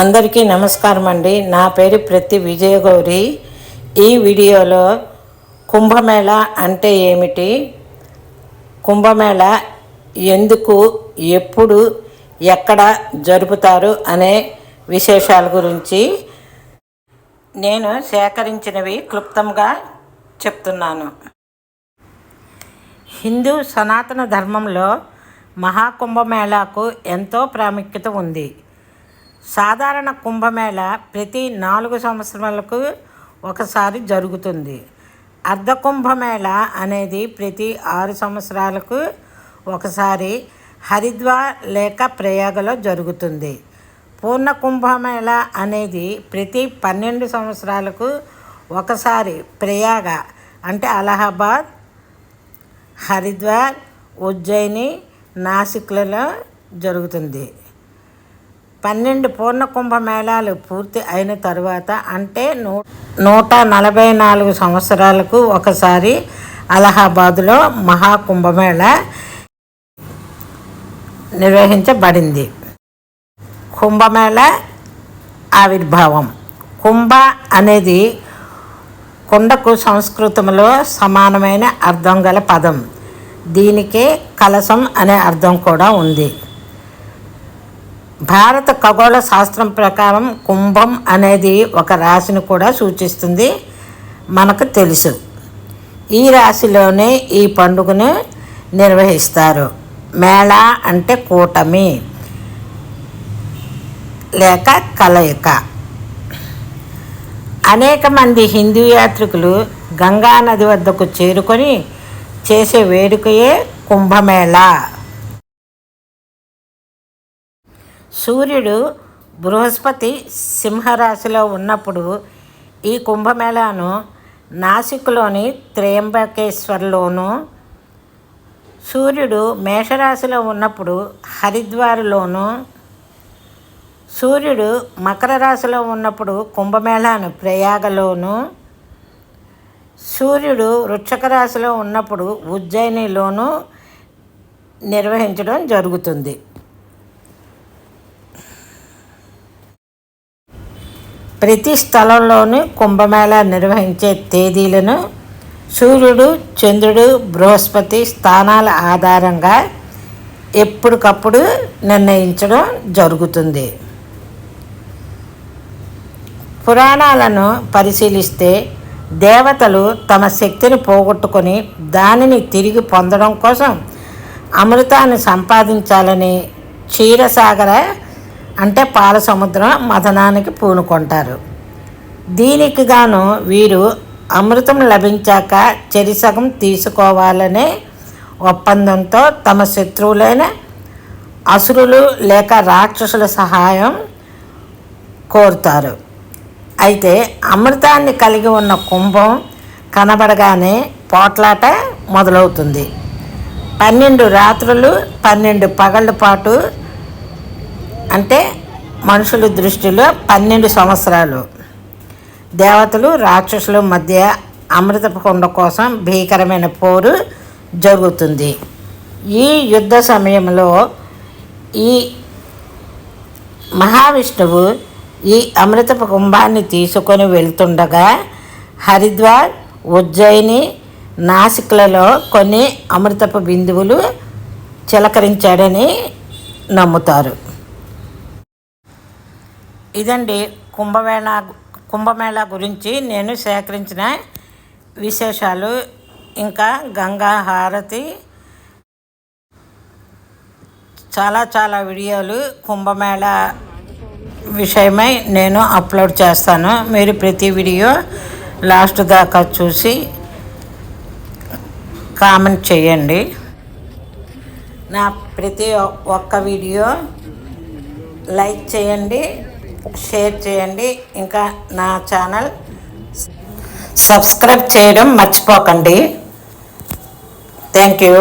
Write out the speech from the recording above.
అందరికీ నమస్కారం అండి. నా పేరు ప్రతి విజయగౌరి. ఈ వీడియోలో కుంభమేళ అంటే ఏమిటి? కుంభమేళ ఎందుకు ఎప్పుడు ఎక్కడ జరుపుతారు అనే విశేషాల గురించి నేను సేకరించినవి క్లుప్తంగా చెప్తున్నాను. హిందూ సనాతన ధర్మంలో మహాకుంభమేళాకు ఎంతో ప్రాముఖ్యత ఉంది. సాధారణ కుంభమేళ ప్రతి నాలుగు సంవత్సరాలకు ఒకసారి జరుగుతుంది. అర్ధ కుంభమేళ అనేది ప్రతి ఆరు సంవత్సరాలకు ఒకసారి హరిద్వార్ లేక ప్రయాగలో జరుగుతుంది. పూర్ణ కుంభమేళ అనేది ప్రతి పన్నెండు సంవత్సరాలకు ఒకసారి ప్రయాగ అంటే అలహాబాద్ హరిద్వార్ ఉజ్జయిని నాసిక్లలో జరుగుతుంది. పన్నెండు పూర్ణ కుంభమేళాలు పూర్తి అయిన తరువాత అంటే నూ నూట నలభై నాలుగు సంవత్సరాలకు ఒకసారి అలహాబాదులో మహాకుంభమేళ నిర్వహించబడింది. కుంభమేళ ఆవిర్భావం. కుంభ అనేది కుండకు సంస్కృతంలో సమానమైన అర్థం గల పదం. దీనికే కలశం అనే అర్థం కూడా ఉంది. భారత ఖగోళ శాస్త్రం ప్రకారం కుంభం అనేది ఒక రాశిని కూడా సూచిస్తుంది. మనకు తెలుసు. ఈ రాశిలోనే ఈ పండుగను నిర్వహిస్తారు. మేళ అంటే కూటమి. లేక కలయిక. అనేక మంది హిందూ యాత్రికులు గంగా నది వద్దకు చేరుకొని చేసే వేడుకయే కుంభమేళా. సూర్యుడు బృహస్పతి సింహరాశిలో ఉన్నప్పుడు ఈ కుంభమేళాను నాసిక్లోని త్రయంబకేశ్వర్లోనూ సూర్యుడు మేషరాశిలో ఉన్నప్పుడు హరిద్వార్లోనూ సూర్యుడు మకర రాశిలో ఉన్నప్పుడు కుంభమేళాను ప్రయాగలోను సూర్యుడు వృక్షక రాశిలో ఉన్నప్పుడు ఉజ్జయినిలోను నిర్వహించడం జరుగుతుంది. ప్రతి స్థలంలోనూ కుంభమేళ నిర్వహించే తేదీలను సూర్యుడు చంద్రుడు బృహస్పతి స్థానాల ఆధారంగా ఎప్పటికప్పుడు నిర్ణయించడం జరుగుతుంది. పురాణాలను పరిశీలిస్తే దేవతలు తమ శక్తిని పోగొట్టుకొని దానిని తిరిగి పొందడం కోసం అమృతాన్ని సంపాదించాలని క్షీరసాగర అంటే పాల సముద్రం మథనానికి పూనుకుంటారు. దీనికి గాను వీరు అమృతం లభించాక చెరిసగం తీసుకోవాలనే ఒప్పందంతో తమ శత్రువులైన అసురులు లేక రాక్షసుల సహాయం కోరుతారు. అయితే అమృతాన్ని కలిగి ఉన్న కుంభం కనబడగానే పోట్లాట మొదలవుతుంది. పన్నెండు రాత్రులు పన్నెండు పగళ్ళ పాటు అంటే మనుషుల దృష్టిలో పన్నెండు సంవత్సరాలు. దేవతలు రాక్షసుల మధ్య అమృతపు కొండ కోసం భీకరమైన పోరు జరుగుతుంది. ఈ యుద్ధ సమయంలో ఈ మహావిష్ణువు ఈ అమృతపు కుంభాన్ని తీసుకొని వెళ్తుండగా హరిద్వార్ ఉజ్జయిని నాసిక్లలో కొన్ని అమృతపు బిందువులు చిలకరించాడని నమ్ముతారు. ఇదండి కుంభమేళ కుంభమేళ గురించి నేను సేకరించిన విశేషాలు. ఇంకా గంగా హారతి చాలా చాలా వీడియోలు కుంభమేళ విషయమై నేను అప్లోడ్ చేస్తాను. మీరు ప్రతి వీడియో లాస్ట్ దాకా చూసి కామెంట్ చేయండి. నా ప్రతి ఒక్క వీడియో లైక్ చేయండి. షేర్ చేయండి. ఇంకా నా ఛానల్ సబ్స్క్రైబ్ చేయడం మర్చిపోకండి. Thank you.